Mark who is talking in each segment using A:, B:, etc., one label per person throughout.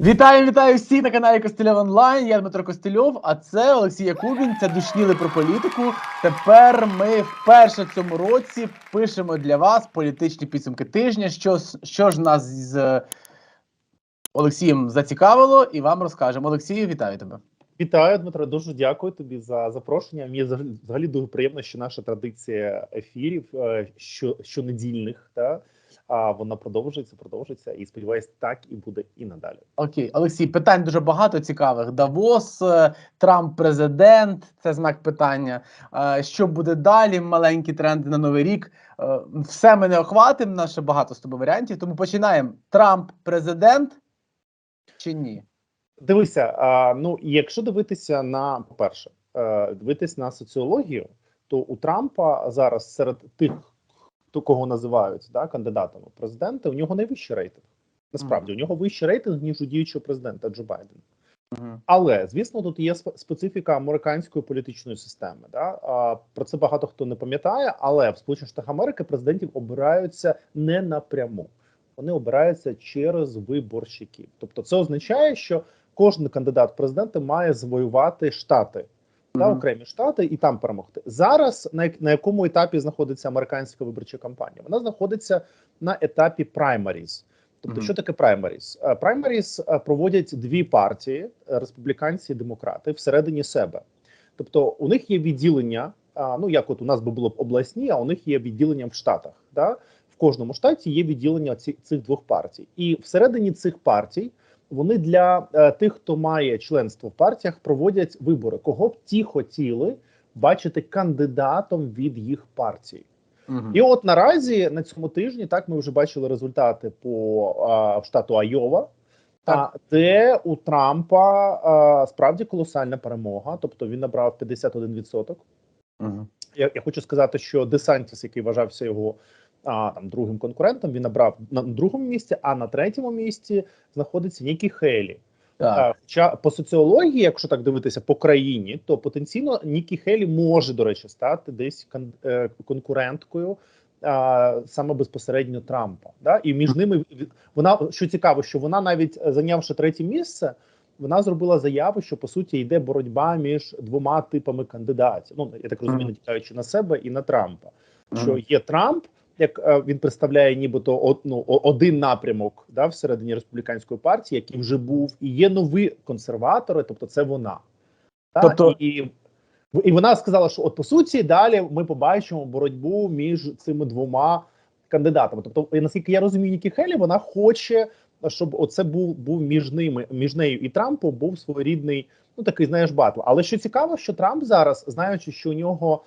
A: Вітаю, вітаю всіх на каналі Костельов Онлайн. Я Дмитро Костельов, а це Олексій Якубін. Це душніли про політику. Тепер ми вперше в цьому році пишемо для вас політичні підсумки тижня. Що, що ж нас з е, Олексієм зацікавило, і вам розкажемо. Олексію, вітаю тебе.
B: Вітаю, Дмитро. Дуже дякую тобі за запрошення. Мені взагалі- дуже приємно, що наша традиція ефірів е, що, щонедільних, та а вона продовжується, продовжується, і сподіваюсь, так і буде і надалі.
A: Окей, Олексій, питань дуже багато цікавих. Давос, е, Трамп президент, це знак питання. Е, Що буде далі? Маленькі тренди на новий рік. Е, Все ми не охватимо. Нас ще багато з тобою варіантів. Тому починаємо. Трамп президент чи ні?
B: Дивися, ну якщо дивитися на по-перше, е, дивитись на соціологію, то у Трампа зараз серед тих, хто кого називають да, кандидатами в президенти, у нього найвищий рейтинг. Насправді, у нього вищий рейтинг ніж у діючого президента Джо Байдена. Але звісно, тут є специфіка американської політичної системи. Да? А, про це багато хто не пам'ятає, але в Сполучених Штатах Америки президентів обираються не напряму, вони обираються через виборщиків. Тобто, це означає, що кожен кандидат в президенти має завоювати штати. Та окремі штати і там перемогти зараз. На, на якому етапі знаходиться американська виборча кампанія? Вона знаходиться на етапі праймаріз. Тобто,
A: Мгм.
B: що таке праймаріс? Е, Праймаріс е, проводять дві партії: е, республіканці і демократи всередині себе. Тобто, у них є відділення. Ну як от у нас би було б обласні, а у них є відділення в штатах. Да? В кожному штаті є відділення ці, цих двох партій, і всередині цих партій вони для е, тих, хто має членство в партіях, проводять вибори, кого б ті хотіли бачити кандидатом від їх партії.
A: Мгм.
B: І от наразі на цьому тижні так ми вже бачили результати по а, штату Айова, а, де у Трампа а, справді колосальна перемога, тобто він набрав 51%.
A: Мгм.
B: Я, я хочу сказати, що Десантіс, який вважався його а, там другим конкурентом, він набрав на другому місці, а на третьому місці знаходиться Нікі Хейлі.
A: Так.
B: Хоча по соціології, якщо так дивитися по країні, то потенційно Нікі Хелі може, до речі, стати десь кон- е, конкуренткою а, саме безпосередньо Трампа. Да? І між ними вона що цікаво, що вона навіть е, зайнявши третє місце, вона зробила заяву, що по суті йде боротьба між двома типами кандидатів. Ну я так розумію, натякаючи на себе і на Трампа. Що є Трамп, як е, він представляє, нібито од- ну, один напрямок да, всередині республіканської партії, який вже був, і є нові консерватори, тобто це вона.
A: Тобто-
B: і, і вона сказала, що от по суті далі ми побачимо боротьбу між цими двома кандидатами. Тобто, наскільки я розумію, Нікі Хелі, вона хоче, щоб оце був був між ними, між нею і Трампом, був своєрідний, ну такий, знаєш, батл. Але що цікаво, що Трамп зараз, знаючи, що у нього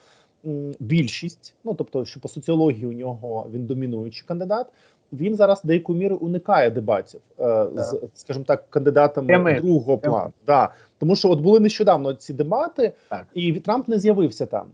B: більшість, ну тобто, що по соціології у нього він домінуючий кандидат. Він зараз деякою мірою уникає дебатів е, з, скажімо так, кандидатами
A: Прямих.
B: другого плану. Да. Тому що от були нещодавно ці дебати,
A: Так.
B: і Трамп не з'явився там.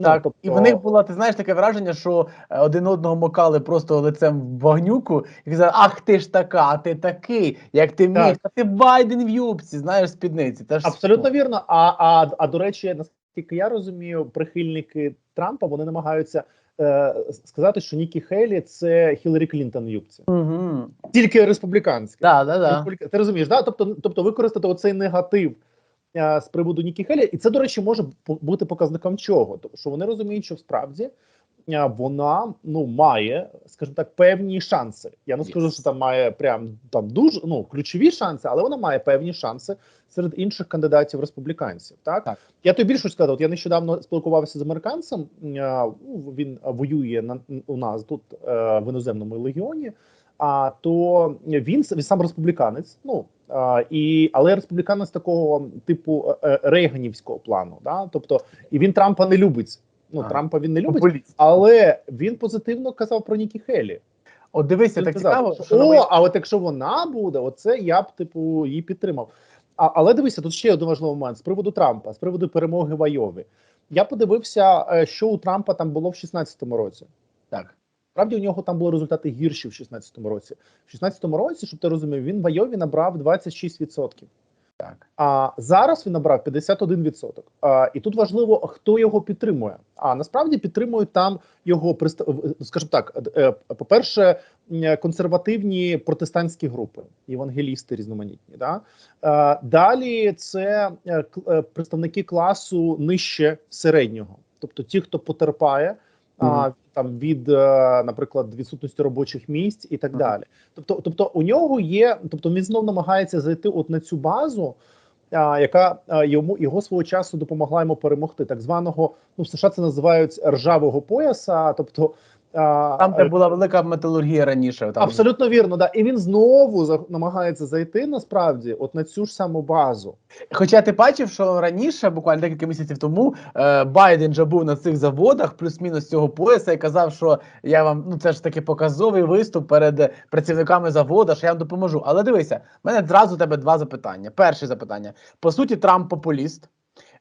B: Ну, тобто-
A: і в них було, ти знаєш, таке враження, що е, один одного мокали просто лицем в багнюку і казали, ах ти ж така, а ти такий, як ти міг,
B: Так.
A: а ти Байден в юбці, знаєш, спідниці. Та ж
B: Абсолютно вірно. А, а, а до речі, наскільки я розумію, прихильники Трампа вони намагаються е, сказати, що Нікі Хейлі це Хіларі Клінтон юбці,
A: Угу.
B: тільки республіканська.
A: Да, да, да.
B: Республіка- Ти розумієш, да? Тобто, тобто використати оцей негатив е, з приводу Нікі Хелі, і це, до речі, може бути показником чого? Тому що вони розуміють, що справді вона ну має, скажімо так, певні шанси. Я не скажу,
A: Yes.
B: що там має прям там дуже ну ключові шанси, але вона має певні шанси серед інших кандидатів республіканців. Так,
A: Так.
B: я тобі більше сказав, от я нещодавно спілкувався з американцем. ну, Він воює на у нас тут е, в іноземному легіоні. А то він, він сам республіканець. Ну а, і але республіканець такого типу е, е, рейганівського плану. Да? Тобто, і він Трампа не любить. Ну
A: Ага.
B: Трампа він не любить,
A: Популіст.
B: але він позитивно казав про Нікі Хелі.
A: От дивися,
B: Він
A: так
B: казав,
A: цікаво,
B: що, о, а от якщо вона буде, оце я б типу її підтримав. А, але дивися, тут ще один важливий момент з приводу Трампа, з приводу перемоги в Айові. Я подивився, е, що у Трампа там було в 16-му році.
A: так.
B: Справді у нього там були результати гірші в 16-му році. В 16-му році, щоб ти розумів, він в Айові набрав 26%.
A: Так.
B: А зараз він набрав 51%. А, і тут важливо, хто його підтримує. А насправді підтримують там його скажімо так. е, По-перше, консервативні протестантські групи, євангелісти різноманітні. Да? Далі це е, е, представники класу нижче середнього, тобто ті, хто потерпає. А, там від, е, наприклад, відсутності робочих місць і так далі. Тобто, тобто у нього є, тобто він знов намагається зайти от на цю базу, а, яка а, йому його свого часу допомогла йому перемогти, так званого ну в США це називають ржавого пояса. Тобто
A: Там, де
B: е,
A: була велика металургія раніше. Там
B: абсолютно вірно, да, і він знову за- намагається зайти насправді, от на цю ж саму базу.
A: Хоча ти бачив, що раніше, буквально декілька місяців тому, е, Байден же був на цих заводах, плюс-мінус цього пояса, і казав, що я вам ну це ж таки показовий виступ перед працівниками заводу, що я вам допоможу. Але дивися, в мене зразу тебе два запитання. Перше запитання: по суті, Трамп популіст.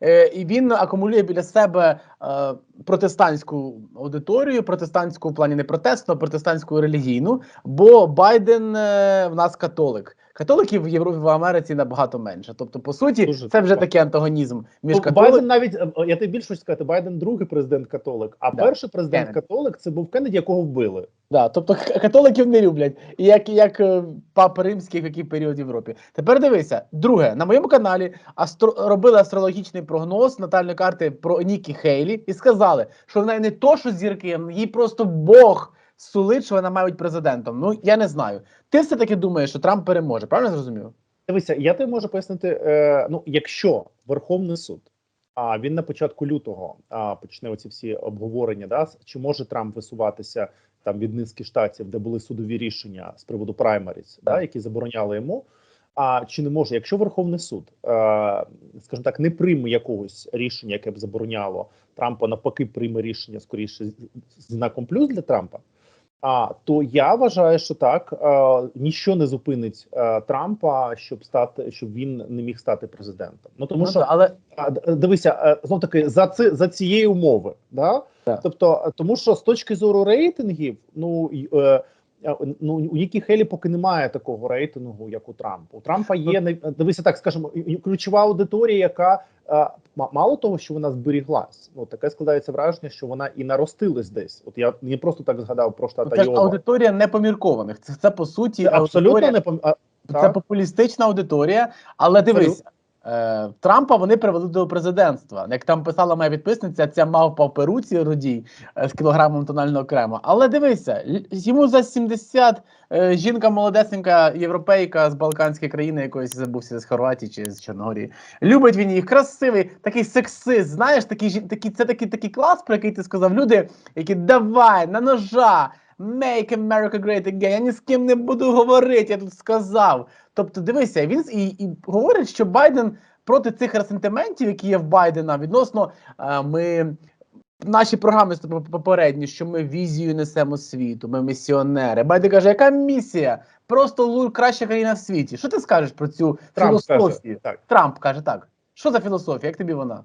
A: Е, і він акумулює біля себе е, протестантську аудиторію, протестантську в плані не протестну, а протестантську релігійну. Бо Байден е, в нас католик. Католиків в Європі в Америці набагато менше. Тобто, по суті,
B: Дуже
A: це вже
B: цікаво.
A: такий антагонізм між
B: Ну,
A: католиками.
B: Байден навіть е, я тобі більше хочу сказати, Байден другий президент католик, а
A: Да.
B: перший президент
A: Кеннеді.
B: католик це був Кеннеді, якого вбили.
A: Да, тобто католиків не люблять, І як, як е, папи римський в який період в Європі. Тепер дивися, друге, на моєму каналі астро... робили астрологічний прогноз натальної карти про Нікі Хейлі і сказали, що в не то, що зірки, їй просто Бог сулить, що вона має бути президентом. Ну я не знаю. Ти все таки думаєш, що Трамп переможе, правильно зрозумів?
B: Дивися, я тобі можу пояснити. Е, ну, якщо Верховний суд, а він на початку лютого а, почне оці всі обговорення, да, чи може Трамп висуватися там від низки штатів, де були судові рішення з приводу праймаріс, да, які забороняли йому. А чи не може, якщо Верховний суд, е, скажімо так, не прийме якогось рішення, яке б забороняло Трампа, навпаки, прийме рішення скоріше з знаком плюс для Трампа. А то я вважаю, що так е, ніщо не зупинить е, Трампа, щоб стати, щоб він не міг стати президентом. Ну тому
A: Ну,
B: що
A: але
B: дивися, е, знов таки за це за цієї умови, да
A: Так.
B: тобто, е, тому що з точки зору рейтингів, ну е, е, ну у Нікі Хелі поки немає такого рейтингу, як у Трампа. У Трампа є най- дивися, так і ключова аудиторія, яка мало того, що вона зберіглась. Ну таке складається враження, що вона і наростилась десь. От я не просто так згадав про штат
A: ну, це ж аудиторія непоміркованих. Це, це по суті
B: Це абсолютно не непом...
A: це
B: так.
A: популістична аудиторія. Але дивись, Трампа вони привели до президентства. Як там писала моя підписниця, ця мавпа в перуці родій е, з кілограмом тонального крему. Але дивися, йому за 70 е, жінка молодесенька, європейка з Балканської країни, якоїсь забувся з Хорватії чи з Чорногорії. Любить він їх, красивий, такий сексист. Знаєш, такий такий, це такий такий клас, про який ти сказав. Люди, які давай на ножа. Make America Great Again, я ні з ким не буду говорити, я тут сказав. Тобто, дивися, він і, і говорить, що Байден проти цих ресентиментів, які є в Байдена, відносно е, ми. Наші програми попередні, що ми візію несемо світу, ми місіонери. Байден каже, яка місія? Просто лу- краща країна в світі. Що ти скажеш про цю
B: Трамп
A: філософію?
B: каже, так.
A: Трамп каже так. Що за філософія? Як тобі вона?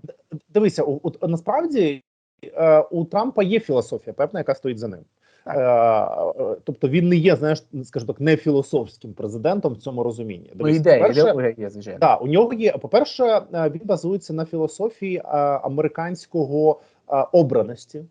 B: Дивися, у, от, насправді е, у Трампа є філософія, певна, яка стоїть за ним. Е, тобто він не є, знаєш, скажімо так, не філософським президентом в цьому розумінні.
A: Ну,
B: Дивись,
A: ідея,
B: по-перше,
A: є, звичайно.
B: Так, у нього є. По-перше, е, він базується на філософії е, американського обраності.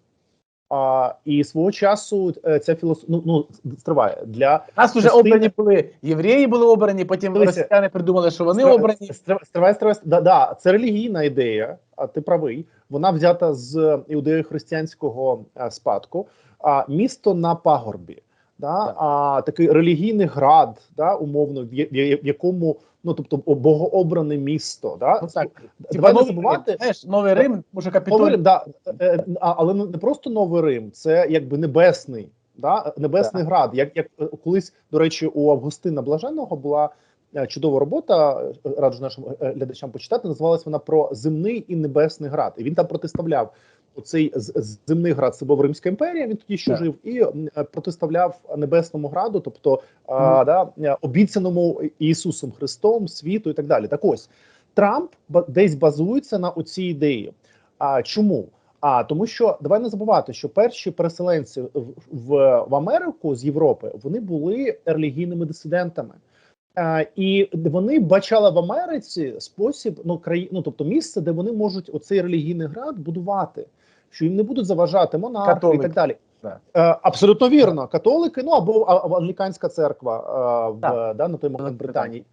B: А, і свого часу ця філософія ну, ну стриває для
A: Нас вже
B: частина-
A: обрані були євреї, були обрані, потім
B: Дивися,
A: росіяни придумали, що вони
B: Стра-
A: обрані.
B: Стривай, стривай, да, да, це релігійна ідея, а ти правий. Вона взята з іудео-християнського е, спадку. А місто на пагорбі, да,
A: Так.
B: а такий релігійний град, да, умовно, в, в якому ну тобто богообране місто. Да?
A: Ну, так.
B: Давай не забувати.
A: Знаєш, новий Рим, може
B: Новий
A: капітолій.
B: Рим, да, е, е, але не просто новий Рим, це якби небесний, да, небесний град. Як, як е, колись, до речі, у Августина Блаженного була чудова робота. Раджу нашим глядачам почитати. Називалась вона про земний і небесний град. І він там протиставляв оцей земний град. Це був Римська імперія. Він тоді ще
A: Так.
B: жив і протиставляв небесному граду, тобто а, да, обіцяному Ісусом Христом, світу і так далі. Так ось Трамп десь базується на оцій ідеї. А чому? А тому, що давай не забувати, що перші переселенці в, в, в Америку з Європи вони були релігійними дисидентами. Е, і вони бачали в Америці спосіб, ну краї, ну тобто місце, де вони можуть оцей релігійний град будувати, що їм не будуть заважати монархи і так далі.
A: Да.
B: Е, абсолютно вірно. Католики, ну або, англіканська церква да. в да, на той момент Британії.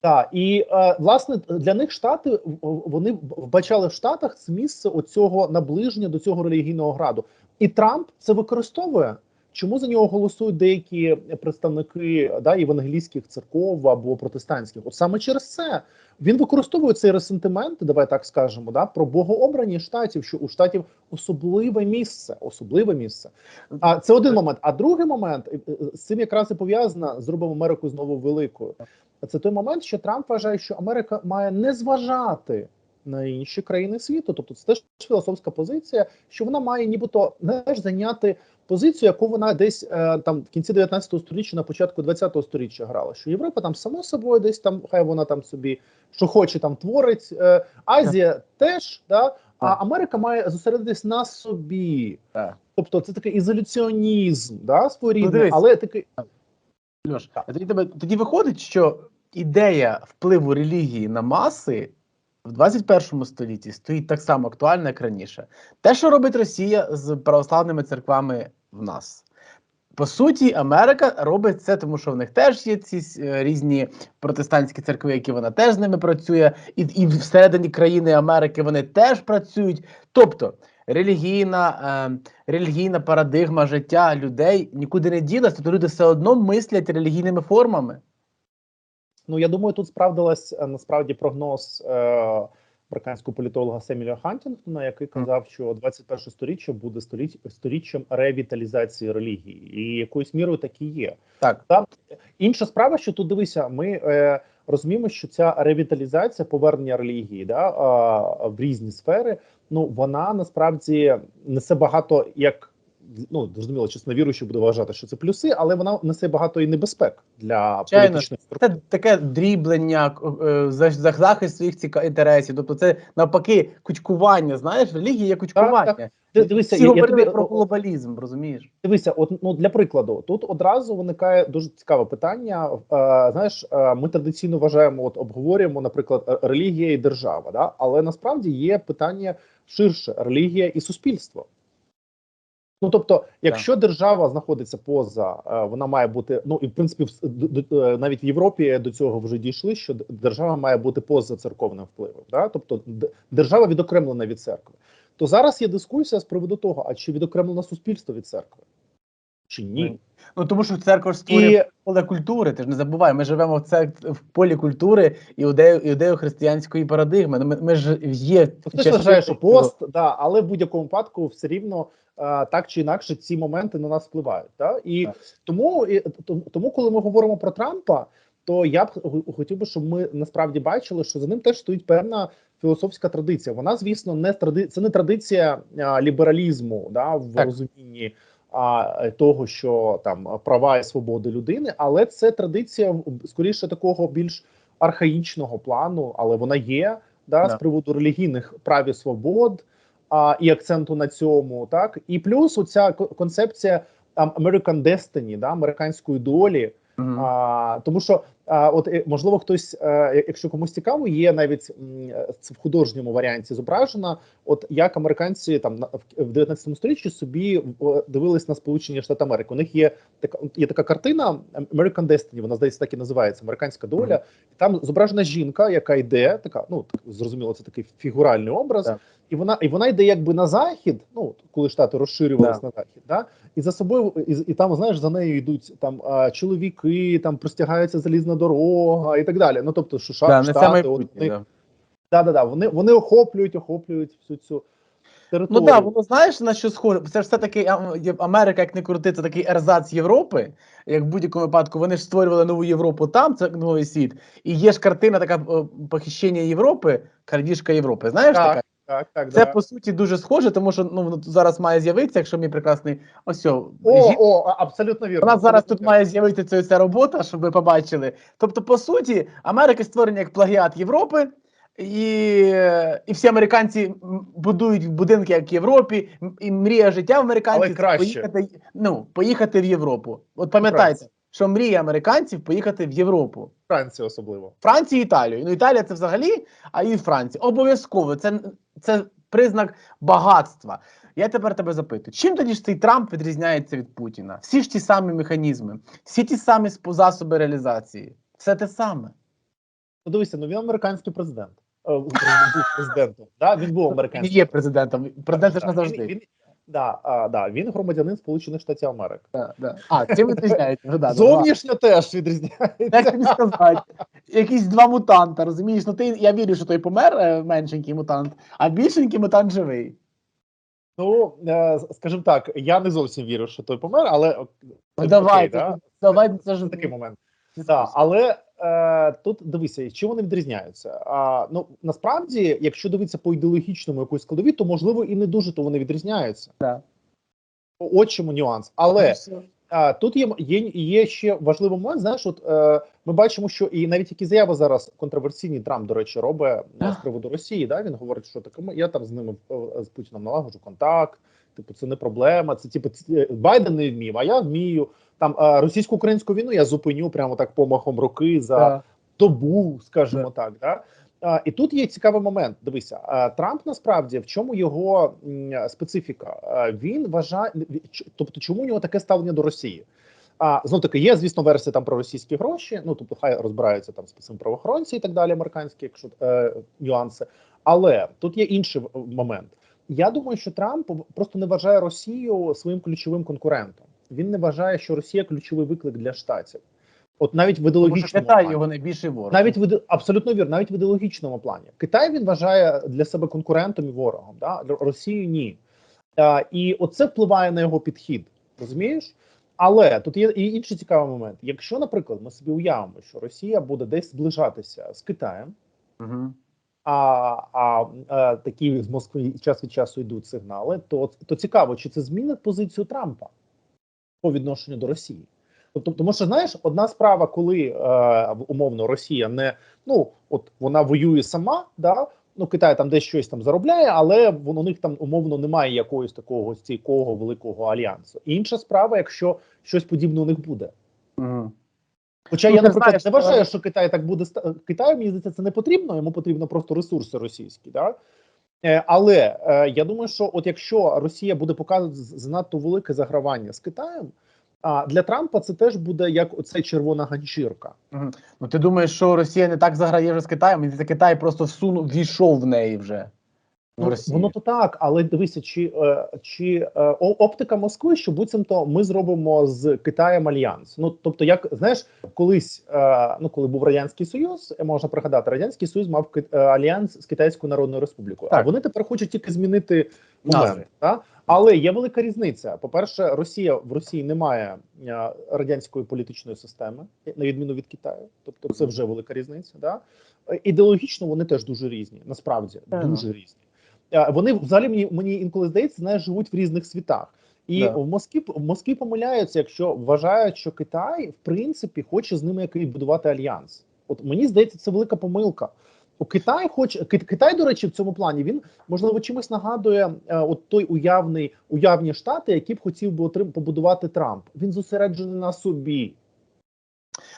B: Так, і е, власне для них штати вони вбачали в Штатах це місце оцього наближення до цього релігійного граду. І Трамп це використовує. Чому за нього голосують деякі представники да, євангелійських церков або протестантських? От саме через це він використовує цей ресентимент, давай так скажемо, да, про богообрані штатів, що у штатів особливе місце, особливе місце. А це один момент. А другий момент е, е, з цим якраз і пов'язано зробимо Америку знову великою. Це той момент, що Трамп вважає, що Америка має не зважати на інші країни світу. Тобто, це теж філософська позиція, що вона має нібито знаєш, зайняти позицію, яку вона десь е, там в кінці 19 століття, на початку 20 століття грала. Що Європа там само собою десь там, хай вона там собі що хоче, там творить. Е, Азія теж, да, а Америка має зосередитись на собі.
A: Так.
B: Тобто це такий ізоляціонізм, да, своєрідний,
A: Ну,
B: але такий
A: Льош,
B: Так.
A: тоді тебе тоді виходить, що ідея впливу релігії на маси в 21 столітті стоїть так само актуальна, як раніше. Те, що робить Росія з православними церквами в нас. По суті, Америка робить це, тому що в них теж є ці е, різні протестантські церкви, які вона теж з ними працює, і, і всередині країни Америки вони теж працюють. Тобто релігійна, е, релігійна парадигма життя людей нікуди не ділася, тобто люди все одно мислять релігійними формами.
B: Ну я думаю, тут справдилась е, насправді прогноз е, американського політолога Семіля Хантінгтона, який казав, що 21 сторіччя буде сторіччям ревіталізації релігії, і якоюсь мірою так і є.
A: Так,
B: Інша справа, що тут дивися, ми е, розуміємо, що ця ревіталізація, повернення релігії да, а, в різні сфери, ну вона насправді несе багато як. Ну, зрозуміло, чесно віруючи буде вважати, що це плюси, але вона несе багато і небезпек для
A: Звичайно.
B: політичних структур.
A: це таке дріблення е, за, за захист своїх ціка інтересів. Тобто, це навпаки кучкування. Знаєш, релігія є кучкування.
B: Так, Ти- Дивися,
A: Всі
B: я, я
A: говорили
B: тобі,
A: про глобалізм, розумієш?
B: Дивися, от ну для прикладу, тут одразу виникає дуже цікаве питання. Е, знаєш, е, ми традиційно вважаємо, от обговорюємо, наприклад, е, релігія і держава, да? але насправді є питання ширше релігія і суспільство. Ну тобто, якщо держава знаходиться поза, е, вона має бути. Ну і в принципі, е, навіть в Європі до цього вже дійшли, що держава має бути поза церковним впливом. Да? Тобто, держава відокремлена від церкви. То зараз є дискусія з приводу того, а чи відокремлено суспільство від церкви, чи ні?
A: Ну тому що церква ж створює
B: І
A: поле культури. Ти ж не забувай, ми живемо в це в полі культури іудею, іудео-християнської парадигми. Ну, Ми, ми ж є
B: хтось вважає, що пост, да, але в будь-якому випадку все рівно е, так чи інакше ці моменти на нас впливають. Да? І
A: Так.
B: тому, і, тому, тому, коли ми говоримо про Трампа, то я б хотів би, щоб ми насправді бачили, що за ним теж стоїть певна філософська традиція. Вона, звісно, не тради... це не традиція а, лібералізму, да, в
A: Так.
B: розумінні а, е, того, що там права і свободи людини, але це традиція скоріше такого більш архаїчного плану, але вона є да,
A: Да.
B: з приводу релігійних прав і свобод а, і акценту на цьому, так і плюс оця ко- концепція American Destiny, да, американської долі.
A: Мгм.
B: А, тому що от е, можливо хтось, е, якщо комусь цікаво, є навіть е, в художньому варіанті зображено, от як американці там в 19 столітті собі дивились на Сполучені Штати Америки. У них є така є така картина American Destiny, вона здається так і називається Американська доля. Там зображена жінка, яка йде, така ну так, зрозуміло, це такий фігуральний образ,
A: Так.
B: І вона і вона йде якби на захід. Ну коли штати розширювалися
A: Да.
B: на захід, да і за собою, і, і там знаєш, за нею йдуть там а, чоловіки, там простягається залізна дорога і так далі. Ну тобто, що
A: Да,
B: штати, от
A: майбутнє.
B: вони,
A: Да.
B: да, да, да, вони, вони охоплюють, охоплюють всю цю Територію.
A: Ну так, да, воно знаєш на що схоже. Це ж все таки Америка, як не крути, це такий ерзац Європи. Як в будь-якому випадку вони ж створювали нову Європу там, це новий світ. І є ж картина така е, похищення Європи, крадіжка Європи. Знаєш
B: Так,
A: така?
B: Так, так,
A: Це
B: да.
A: по суті дуже схоже, тому що ну зараз має з'явитися, якщо мій прекрасний ось о,
B: О,
A: жінка,
B: о, абсолютно вірно.
A: у нас зараз тут має з'явитися ця робота, щоб ви побачили. Тобто, по суті, Америка створена як плагіат Європи, і, і всі американці будують будинки як в Європі, і мрія життя в американців це поїхати, ну, поїхати в Європу. От пам'ятайте, що мрія американців поїхати в Європу.
B: Франція особливо.
A: Францію і Італію. Ну, Італія це взагалі, а і Франція. Обов'язково. Це, це признак багатства. Я тепер тебе запитую: чим тоді ж цей Трамп відрізняється від Путіна? Всі ж ті самі механізми, всі ті самі засоби реалізації. Все те саме.
B: Ну дивися, ну він американський президент. Е, президентом. Да? Він був
A: Він
B: американським.
A: є президентом. Президент ж
B: Так, да, а, да, він громадянин Сполучених Штатів Америки.
A: Да, да. А, цим відрізняється. Ну, да, да,
B: Зовнішньо теж
A: Як
B: відрізняється.
A: тобі сказати? Якісь два мутанта, розумієш? Ну ти я вірю, що той помер е, меншенький мутант, а більшенький мутант живий.
B: Ну, е, скажімо так, я не зовсім вірю, що той помер, але
A: Ну, давай,
B: окей, да?
A: давай це ж
B: такий момент. Да, але е, тут дивися, чим вони відрізняються. А, ну насправді, якщо дивитися по ідеологічному якоїсь складові, то можливо і не дуже то вони відрізняються.
A: Да.
B: От чому нюанс. Але
A: Ну.
B: А, тут є, є, є ще важливий момент. Знаєш, от е, ми бачимо, що і навіть які заяви зараз контроверсійні Трамп, до речі, робить е, з приводу Росії. Да, він говорить, що таке я там з ними е, з Путіном налагоджу контакт. Типу, це не проблема. Це типу Байден не вмів, а я вмію. Там е, російсько-українську війну я зупиню прямо так помахом руки за
A: Да.
B: добу, скажімо
A: Да.
B: так. Да? І тут є цікавий момент. Дивися, Трамп насправді в чому його специфіка? Він вважає, тобто, чому у нього таке ставлення до Росії? А знов таки є, звісно, версія там про російські гроші. Ну тобто, хай розбираються там з правоохоронці і так далі, американські, якщо е, нюанси. Але тут є інший момент. Я думаю, що Трамп просто не вважає Росію своїм ключовим конкурентом. Він не вважає, що Росія ключовий виклик для штатів. От навіть в ідеологічному
A: Китай
B: плані.
A: його найбільший ворог.
B: Навіть в абсолютно вірно, навіть в ідеологічному плані. Китай він вважає для себе конкурентом і ворогом. Да? Росію ні. А, і оце впливає на його підхід. Розумієш? Але тут є і інший цікавий момент. Якщо, наприклад, ми собі уявимо, що Росія буде десь зближатися з Китаєм,
A: Угу.
B: а, а, а такі з Москви час від часу йдуть сигнали, то, то цікаво, чи це змінить позицію Трампа по відношенню до Росії. Тобто, тому що знаєш, одна справа, коли е, умовно Росія не ну от вона воює сама, да ну Китай там десь щось там заробляє, але вон, у них там умовно немає якогось такого стійкого великого альянсу. Інша справа, якщо щось подібне у них буде.
A: Угу.
B: Хоча
A: Ну,
B: я, наприклад,
A: знаєш,
B: не вважаю, що Китай так буде Китаю, мені здається, це не потрібно. Йому потрібно просто ресурси російські. Да? Е, але е, я думаю, що от якщо Росія буде показувати занадто велике загравання з Китаєм, а для Трампа це теж буде як оце червона ганчірка.
A: Ну ти думаєш, що Росія не так заграє вже з Китаєм? і Китай просто всунув, війшов в неї вже.
B: Ну, воно то так, але дивися, чи, е, чи е, о- оптика Москви, що буцімто ми зробимо з Китаєм альянс. Ну тобто, як знаєш, колись, е, ну коли був радянський союз, можна пригадати, радянський союз мав альянс з Китайською Народною Республікою. А вони тепер хочуть тільки змінити
A: Назви.
B: момент. Та? Але є велика різниця. По перше, Росія в Росії немає радянської політичної системи, на відміну від Китаю. Тобто, це вже велика різниця. Да? Ідеологічно вони теж дуже різні. Насправді дуже різні. Вони взагалі мені мені інколи здається, знаєш, живуть в різних світах. І
A: Да.
B: в Москві в Москві помиляються, якщо вважають, що Китай в принципі хоче з ними якийсь будувати альянс. От мені здається, це велика помилка. У Китай хоче Китай, до речі, в цьому плані він можливо чимось нагадує е, от той уявний уявні штати, які б хотів би отрим побудувати Трамп. Він зосереджений на собі.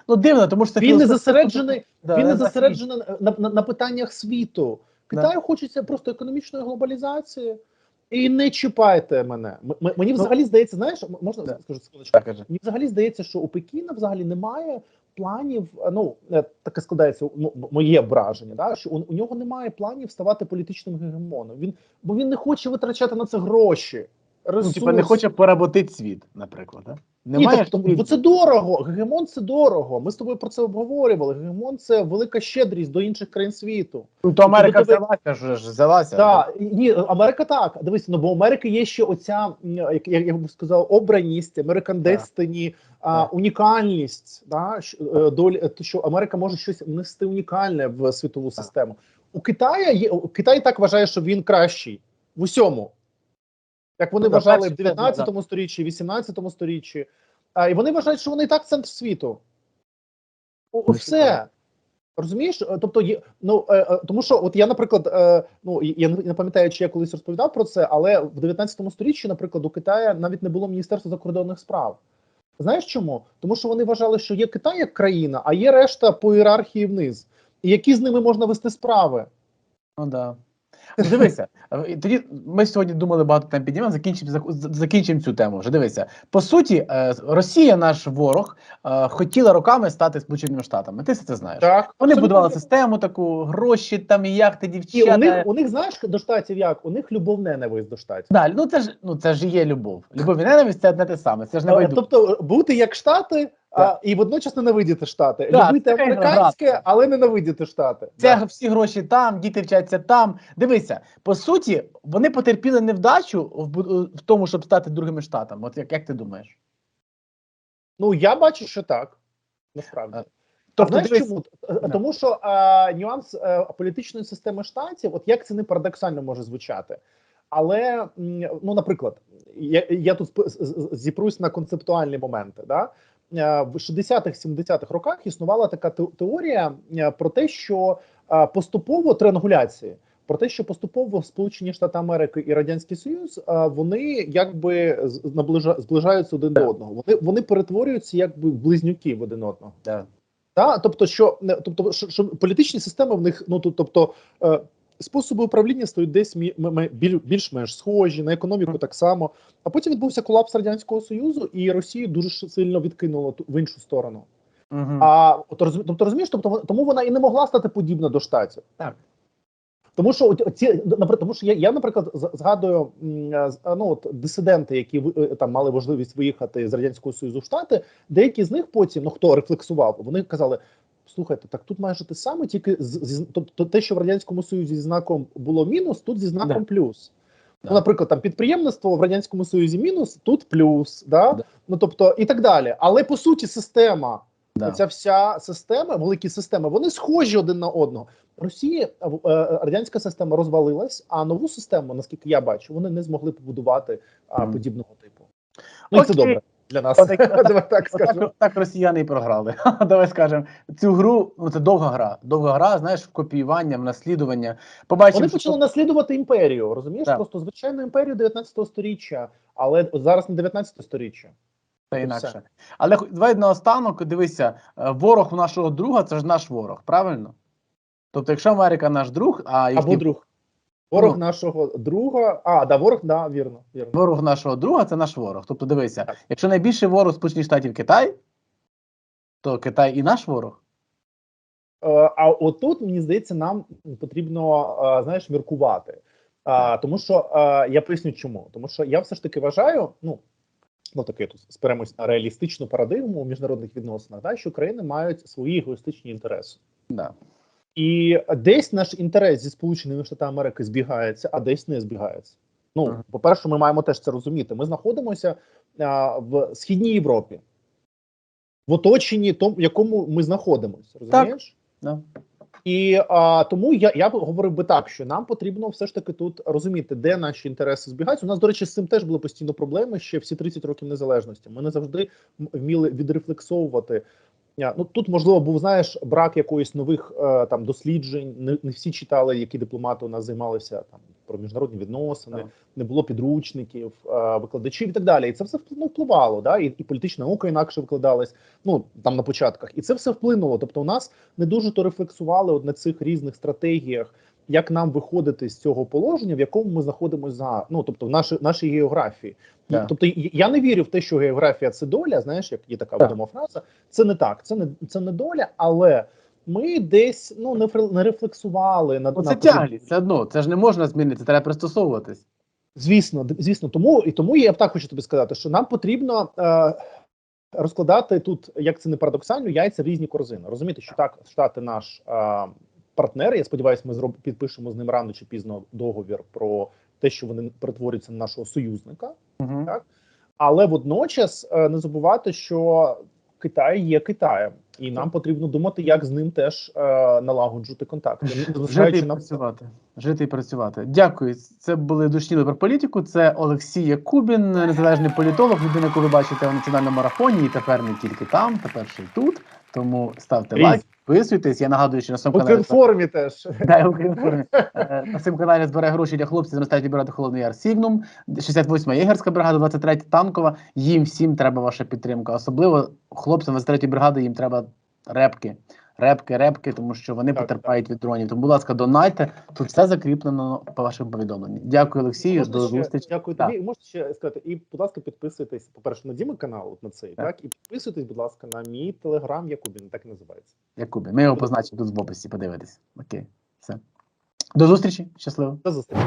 A: Ну дивно, тому що
B: Він не зосереджений він не
A: на
B: зосереджений на, на, на питаннях світу. Китаю хочеться просто економічної глобалізації. І не чіпайте мене. М- мені
A: Ну,
B: взагалі здається, знаєш, можна
A: да.
B: скажу секундочку? Мені взагалі здається, що у Пекіна взагалі немає планів. Ну е, таке складається м- моє враження, да що у, у нього немає планів ставати політичним гегемоном. Він бо він не хоче витрачати на це гроші.
A: Ну, типа не хоче поработити світ, наприклад. Да?
B: Ні,
A: Немає
B: тобто,
A: ж
B: бо це дорого. Гегемон це дорого. Ми з тобою про це обговорювали. Гегемон це велика щедрість до інших країн світу.
A: Ну, то Америка
B: тебе-
A: взялася ж, взялася.
B: Так, ні, Америка так. Дивись, ну бо Америки є ще оця, як я, я б сказав, обраність, American. Destiny, а, унікальність. Да, е, долі, е, що Америка може щось внести унікальне в світову систему. У Китаї є Китай так вважає, що він кращий в усьому. Як вони
A: Ну,
B: вважали в 19 сторіччі, 18 сторіччі. А, і вони вважають, що вони і так центр світу. О,
A: Ну,
B: все. Розумієш, Е, тобто є ну е, е, тому, що от я, наприклад, ну я не пам'ятаю, чи я колись розповідав про це, але в 19 сторіччі, наприклад, у Китаї навіть не було міністерства закордонних справ. Знаєш чому? Тому що вони вважали, що є Китай як країна, а є решта по ієрархії вниз. І які з ними можна вести справи?
A: Ну да. Ну, Дивися, е, тоді ми сьогодні думали багато тем піднімемо, закінчимо зак- закінчимо цю тему. Вже дивися. По суті, е, Росія, наш ворог, е, хотіла роками стати Сполученими Штатами. Ти це знаєш.
B: Так,
A: Вони
B: абсолютно
A: будували систему, таку гроші, там і яхти,
B: І у них, у них, знаєш, до штатів як? У них любов ненависть до штатів.
A: Далі, ну це ж ну це ж є любов. Любов і ненависть це одне те саме. Це ж не.
B: Тобто бути як штати, а, і водночас ненавидіти штати.
A: Так,
B: Любити
A: це
B: американське,
A: гра.
B: але ненавидіти штати.
A: Це
B: Да.
A: всі гроші там, діти вчаться там. Дивися, по суті, вони потерпіли невдачу в, в тому, щоб стати другими штатами. От як, як ти думаєш?
B: Ну я бачу, що так. Насправді.
A: Е,
B: Тобто, знаєш
A: дивись,
B: чому? Е, Тому що е, нюанс е, політичної системи штатів, от як це не парадоксально може звучати. Але ну, наприклад, я, я тут зіпрусь на концептуальні моменти. Да? Е, В 60-х, 70-х роках існувала така теорія е, про те, що е, поступово триангуляції. Про те, що поступово Сполучені Штати Америки і Радянський Союз вони якби зближаються один до одного. Вони вони перетворюються якби в близнюків один одного.
A: Да.
B: Та тобто, що тобто, що, що політичні системи в них ну тобто способи управління стають десь більш-менш схожі на економіку так само. А потім відбувся колапс радянського союзу, і Росію дуже сильно відкинуло в іншу сторону.
A: Угу.
B: А тобто розумієш, тобто тому вона і не могла стати подібна до штатів.
A: Так.
B: Тому що ці тому що я, я наприклад, згадую ну от дисиденти, які е, там мали можливість виїхати з радянського союзу в Штати. Деякі з них потім, ну хто рефлексував, вони казали: слухайте, так тут майже те саме, тільки з, з тобто те, що в радянському союзі зі знаком було мінус, тут зі знаком
A: Да.
B: плюс.
A: Да.
B: Ну, наприклад, там підприємництво в радянському союзі мінус, тут плюс, да?
A: Да.
B: ну тобто і так далі. Але по суті, система
A: Да.
B: Ця вся система, великі системи, вони схожі один на одного. Росії е, е, радянська система розвалилась, а нову систему, наскільки я бачу, вони не змогли побудувати
A: Мгм.
B: подібного типу. Ну і це добре для нас.
A: Отак-
B: Давай так скажемо.
A: Отак, так росіяни і програли. Давай скажемо, цю гру ну це довга гра. Довга гра, знаєш, в копіювання, в наслідування. Побачимо,
B: Вони
A: що
B: почали наслідувати імперію, розумієш?
A: Так.
B: Просто звичайну імперію 19 сторіччя, але зараз не 19 сторіччя.
A: Це інакше.
B: все.
A: Але давай наостанок, дивися, е, ворог у нашого друга це ж наш ворог, правильно? Тобто, якщо Америка наш друг, а їхній
B: Або друг. Ворог
A: Ну.
B: нашого друга. А, да, ворог, да, вірно. вірно.
A: ворог нашого друга це наш ворог. Тобто, дивися,
B: Так.
A: якщо найбільший ворог Сполучених Штатів Китай, то Китай і наш ворог.
B: Е, А отут мені здається, нам потрібно е, знаєш міркувати. А, тому що е, я поясню, чому. Тому що я все ж таки вважаю, ну ну таки тут спиремось на реалістичну парадигму у міжнародних відносинах, да, що країни мають свої егоїстичні інтереси.
A: Да.
B: І десь наш інтерес зі Сполученими Штатами Америки збігається, а десь не збігається. Ну, по-перше, ми маємо теж це розуміти. Ми знаходимося а, в східній Європі, в оточенні тому, в якому ми знаходимося. Розумієш?
A: Да.
B: І а, тому я, я говорив би так, що нам потрібно все ж таки тут розуміти, де наші інтереси збігаються. У нас, до речі, з цим теж були постійно проблеми ще всі 30 років незалежності. Ми не завжди вміли відрефлексовувати. Ну тут можливо був знаєш брак якоїсь нових е, там досліджень. Не, не всі читали, які дипломати у нас займалися там про міжнародні відносини,
A: Так.
B: не було підручників, е, викладачів і так далі. І це все ну, впливало. Да? І, і політична наука інакше викладалась. Ну там на початках, і це все вплинуло. Тобто, у нас не дуже то рефлексували от на цих різних стратегіях, як нам виходити з цього положення, в якому ми знаходимося за ну тобто в нашій нашій географії. Ну, Тобто я не вірю в те, що географія це доля. Знаєш, як є така
A: Так.
B: відома фраза. Це не так, це не це не доля, але ми десь ну не не рефлексували над
A: Ну,
B: на
A: це тяглість, все одно. Це ж не можна змінити, треба пристосовуватись.
B: Звісно, звісно, тому і тому я б так хочу тобі сказати, що нам потрібно е, розкладати тут, як це не парадоксально, яйця в різні корзини. Розуміти, що так, штати наш е, партнер. Я сподіваюся, ми зроб підпишемо з ним рано чи пізно договір про те, що вони перетворюються на нашого союзника.
A: Угу.
B: Так. Але водночас е, не забувати, що Китай є Китаєм, і нам потрібно думати, як з ним теж е, налагоджувати контакти.
A: Жити і
B: Незважаючи на
A: працювати. Жити і працювати. Дякую. Це були душніли про політику. Це Олексій Якубін, незалежний політолог, людина, яку ви бачите в національному марафоні, і тепер не тільки там, тепер ще й тут. Тому ставте лайк, підписуйтесь. Я нагадую, що на своєму каналі
B: Укрінформі теж.
A: Да, Укрінформі. Е, на своєму каналі збирає гроші для хлопців, зростають брати Холодний Яр Сігнум, 68-ма єгерська бригада, 23 танкова. Їм всім треба ваша підтримка. Особливо хлопцям 23-ї бригади їм треба репки. Репки, репки, тому що вони
B: Так,
A: потерпають від дронів. Тому, будь ласка, донайте. Тут все закріплено по вашим повідомленням. Дякую, Олексію.
B: Можна
A: До зустрічі.
B: Дякую
A: Так.
B: тобі. І Можете ще сказати, і, будь ласка, підписуйтесь, по-перше, на Діми канал, от на цей,
A: Так.
B: так. і підписуйтесь, будь ласка, на мій телеграм Якубін, так і називається.
A: Якубі. Ми його позначимо тут в описі. Подивитись. Окей, все. До зустрічі. Щасливо.
B: До зустрічі.